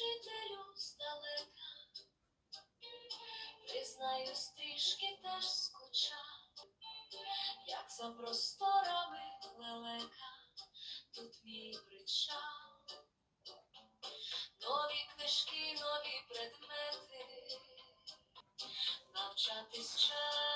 вчителю здалека, признаюсь, трішки теж скучав, як за просторами лелека, тут мій причал. Нові книжки, нові предмети, навчатись час.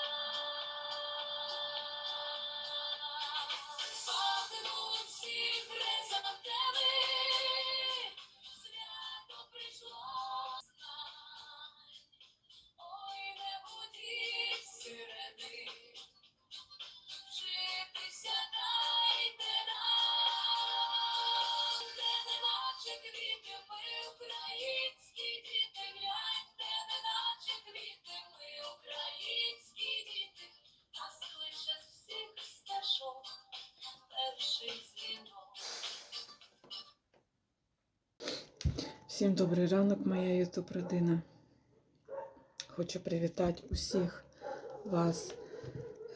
Всім добрий ранок, моя ютуб родина. Хочу привітати усіх вас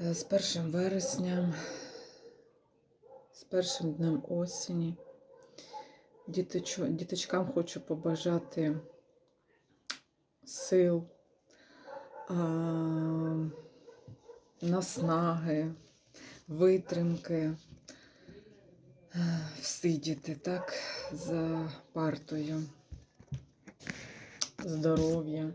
е, з першим вересням, з першим днем осені. Діточкам хочу побажати сил, наснаги, витримки, е, всидіти так за партою здоров'я.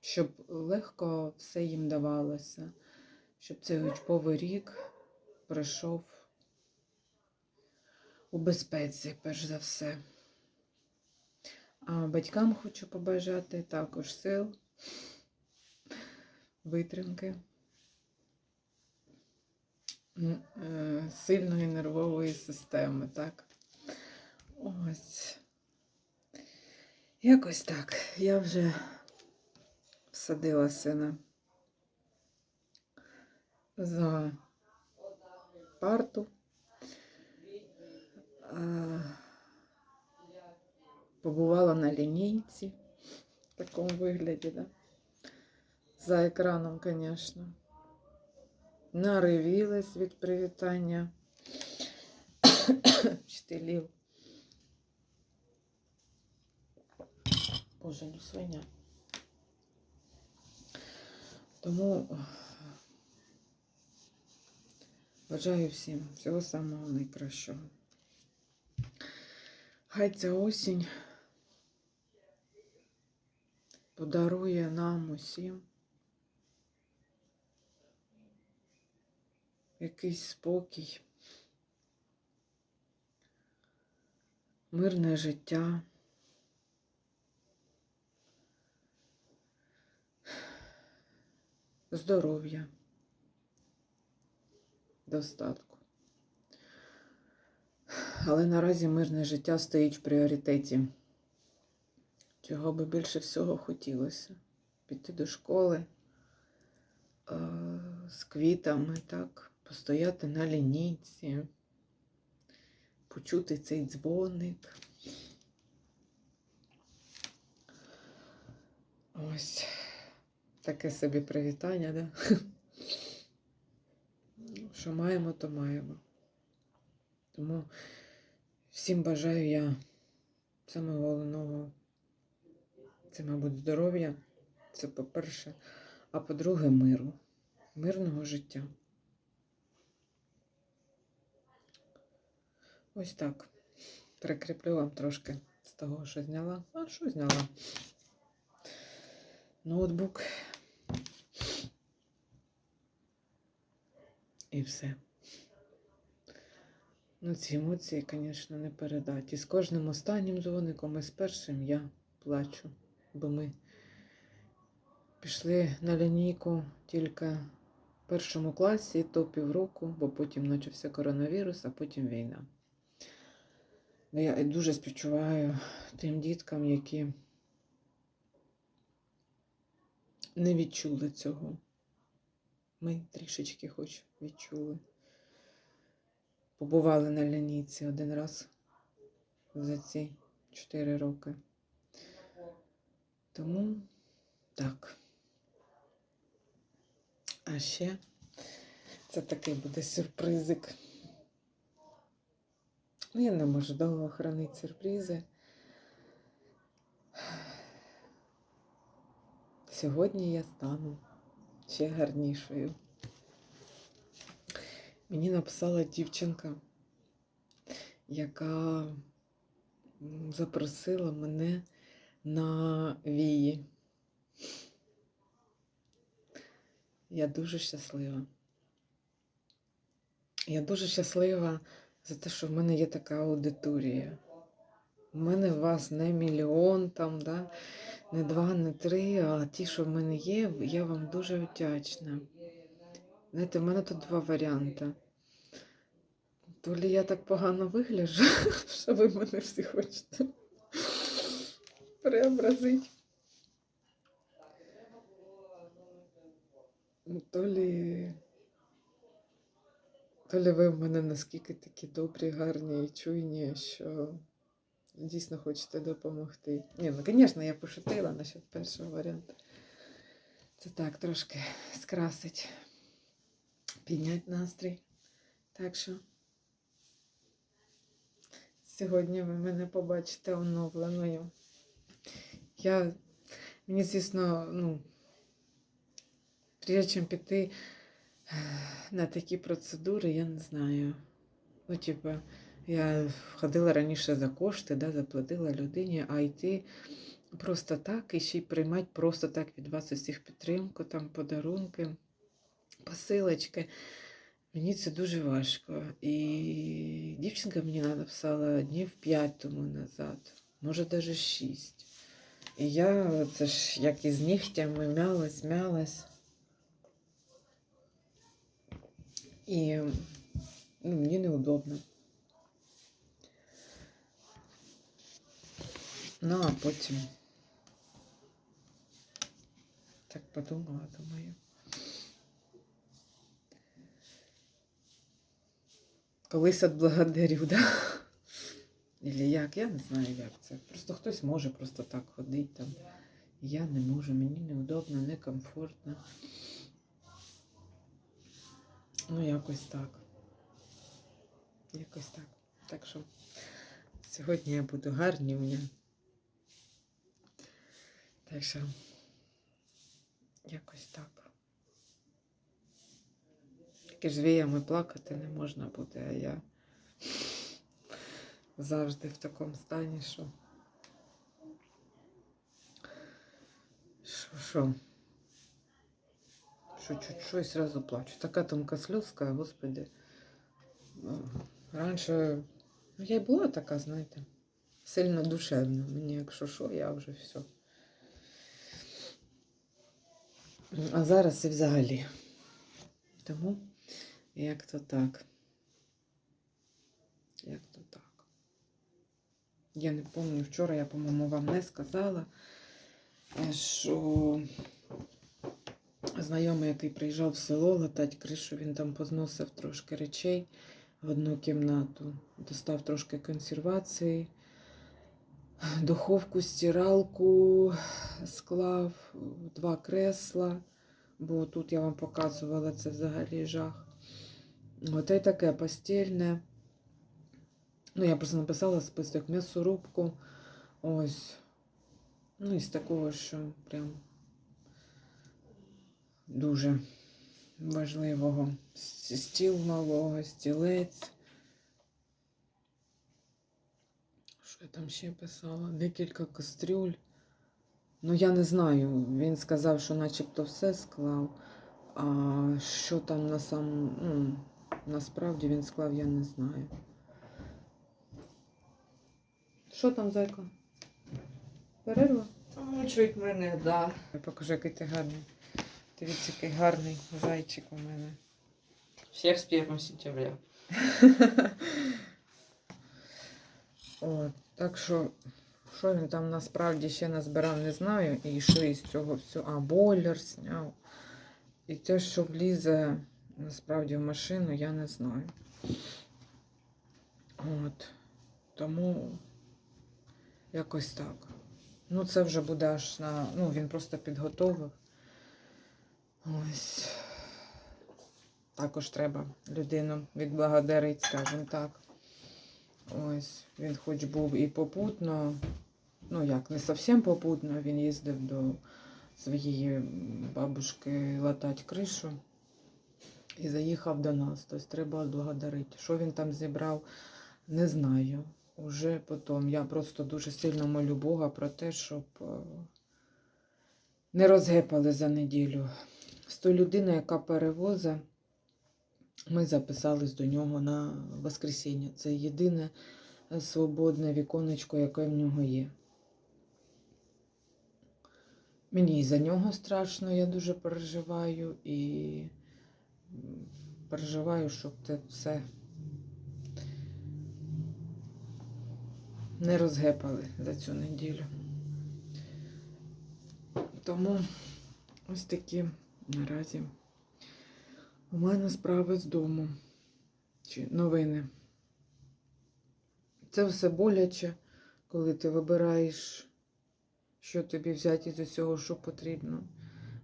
Щоб легко все їм давалося, щоб цей учбовий рік пройшов у безпеці, перш за все. А батькам хочу побажати також сил, витримки, сильної нервової системи, так? Ось. Якось так. Я вже всадила сина за парту. Побувала на лінійці в такому вигляді, да? За екраном, звісно. Наривілась від привітання вчителів. Боже, ну свиня. Тому е, бажаю всім всього самого найкращого. Хай ця осінь подарує нам усім якийсь спокій, мирне життя. здоров'я, достатку. Але наразі мирне життя стоїть в пріоритеті. Чого би більше всього хотілося? Піти до школи з квітами, так, постояти на лінійці, почути цей дзвоник. Ось. Таке собі привітання, да? Що маємо, то маємо. Тому всім бажаю я саме головного, це, мабуть, здоров'я. Це по-перше, а по-друге, миру, мирного життя. Ось так. Прикріплю вам трошки з того, що зняла. А що зняла? Ноутбук. І все. Ну, ці емоції, звісно, не передати. І з кожним останнім дзвоником, і з першим я плачу, бо ми пішли на лінійку тільки в першому класі, то півроку, бо потім почався коронавірус, а потім війна. Ну, Я дуже співчуваю тим діткам, які не відчули цього. Ми трішечки хоч відчули. Побували на лінійці один раз за ці 4 роки. Тому так. А ще це такий буде сюрпризик. Ну, я не можу довго хранити сюрпризи. Сьогодні я стану ще гарнішою. Мені написала дівчинка, яка запросила мене на вії. Я дуже щаслива. Я дуже щаслива за те, що в мене є така аудиторія. У мене вас не мільйон там, да? не два, не три, а ті, що в мене є, я вам дуже вдячна. Знаєте, в мене тут два варіанти. То лі я так погано вигляджу, що ви мене всі хочете преобразити. То лі... То лі ви в мене наскільки такі добрі, гарні і чуйні, що дійсно хочете допомогти. Ні, ну, звісно, я пошутила насчет першого варіанту. Це так трошки скрасить, піднять настрій. Так що сьогодні ви мене побачите оновленою. Я, мені, звісно, ну, прежде чим піти на такі процедури, я не знаю. Ну, типу, я ходила раніше за кошти, да, заплатила людині, а йти просто так і ще й приймати просто так від вас усіх підтримку, там подарунки, посилочки. Мені це дуже важко. І дівчинка мені написала днів 5 тому назад, може навіть 6. І я це ж як із нігтями мялась, мялась. І ну, мені неудобно. Ну, а потім так подумала, думаю. Колись отблагодарю, да? Ілі як, я не знаю, як це. Просто хтось може просто так ходити там. Я не можу, мені неудобно, некомфортно. Ну, якось так. Якось так. Так що сьогодні я буду гарнюня. Так що якось так. Тільки ж віями плакати не можна буде, а я завжди в такому стані, що. Що, що? Що чуть що і сразу плачу. Така тонка сльозка, господи. Раніше, ну я й була така, знаєте, сильно душевна. Мені, якщо що, я вже все. А зараз і взагалі. Тому як то так. Як то так. Я не пам'ятаю, вчора я, по-моєму, вам не сказала, що знайомий, який приїжджав в село латати кришу, він там позносив трошки речей в одну кімнату, достав трошки консервації, духовку, стиралку склав, два кресла, бо тут я вам показувала це взагалі жах. От і таке постільне. Ну, я просто написала список м'ясорубку. Ось. Ну, із такого, що прям дуже важливого. Стіл малого, стілець. Що я там ще писала? Декілька кастрюль. Ну, я не знаю. Він сказав, що начебто все склав. А що там на сам, ну, насправді він склав, я не знаю. Що там, зайка? Перерва? Чуть мене, да. Я покажу, який ти гарний. Дивіться, який гарний зайчик у мене. Всех с 1 сентября. От, так що, що він там насправді ще назбирав, не знаю. І що із цього всього. А, бойлер зняв. І те, що влізе насправді в машину, я не знаю. От. Тому якось так. Ну, це вже буде аж на. Ну, він просто підготовив. Ось. Також треба людину відблагодарити, скажімо так. Ось, він хоч був і попутно, ну як, не зовсім попутно, він їздив до своєї бабушки латати кришу і заїхав до нас. Тобто треба благодарити. Що він там зібрав, не знаю. Уже потім. Я просто дуже сильно молю Бога про те, щоб е, не розгепали за неділю. З ту людину, яка перевозить, ми записались до нього на Воскресіння. Це єдине е, свободне віконечко, яке в нього є. Мені і за нього страшно, я дуже переживаю і переживаю, щоб це все не розгепали за цю неділю. Тому ось такі наразі у мене справи з дому чи новини. Це все боляче, коли ти вибираєш, що тобі взяти з усього, що потрібно.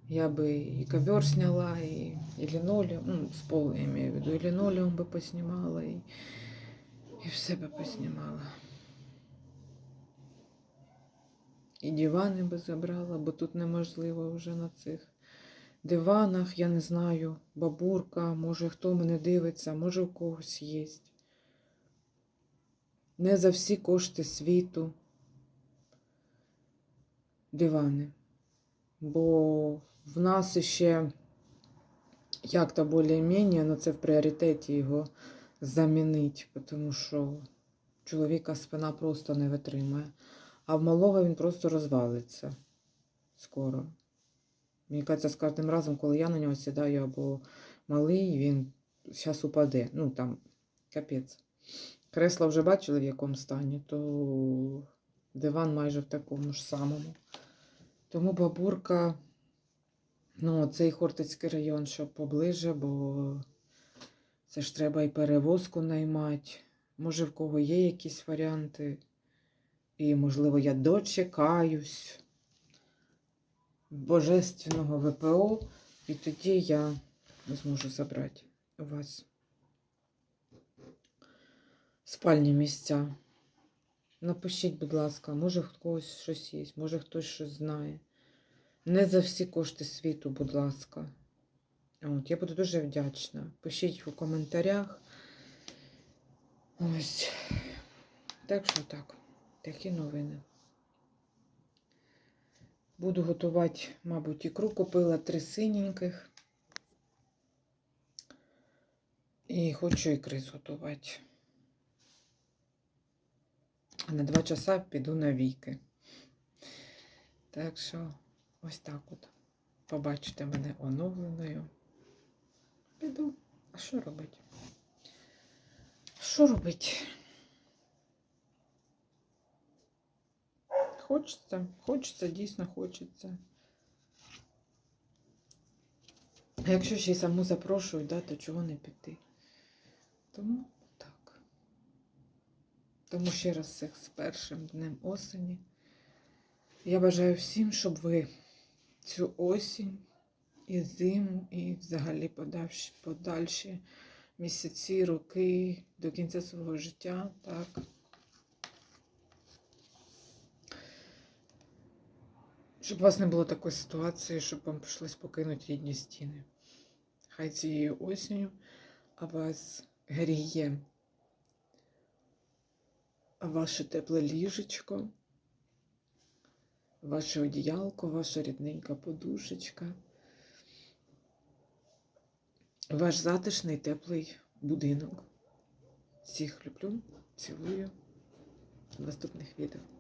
Я би і ковер сняла, і, і лінолеум, ну, з полу я маю в виду, і лінолеум би поснімала, і, і все би поснімала. І дивани би забрала, бо тут неможливо вже на цих диванах, я не знаю, бабурка, може хто мене дивиться, може у когось є. Не за всі кошти світу дивани. Бо в нас ще як-то більш-менш, але це в пріоритеті його замінити, тому що чоловіка спина просто не витримає. А в малого він просто розвалиться скоро. Мені кажеться, з кожним разом, коли я на нього сідаю або малий, він зараз упаде. Ну там капець. Кресла вже бачили, в якому стані, то диван майже в такому ж самому. Тому бабурка, ну, цей Хортицький район, щоб поближе, бо це ж треба і перевозку наймати. Може, в кого є якісь варіанти. І, можливо, я дочекаюсь божественного ВПО, і тоді я зможу забрати у вас спальні місця. Напишіть, будь ласка, може в когось щось є, може хтось щось знає. Не за всі кошти світу, будь ласка. От, я буду дуже вдячна. Пишіть у коментарях. Ось. Так що так. Такі новини. Буду готувати, мабуть, ікру купила три синеньких. І хочу ікри зготувати. На два часа піду на віки. Так що ось так от. Побачите мене оновленою. Піду. А що робити? Що робити? Хочеться, хочеться, дійсно хочеться. А якщо ще й саму запрошують, да, то чого не піти? Тому так. Тому ще раз всіх з першим днем осені. Я бажаю всім, щоб ви цю осінь і зиму, і взагалі подальші, подальші місяці, роки до кінця свого життя, так. Щоб у вас не було такої ситуації, щоб вам прийшлось покинути рідні стіни. Хай цією осінню а вас гріє ваше тепле ліжечко, ваше одіялко, ваша рідненька подушечка, ваш затишний теплий будинок. Всіх люблю, цілую. До наступних відео.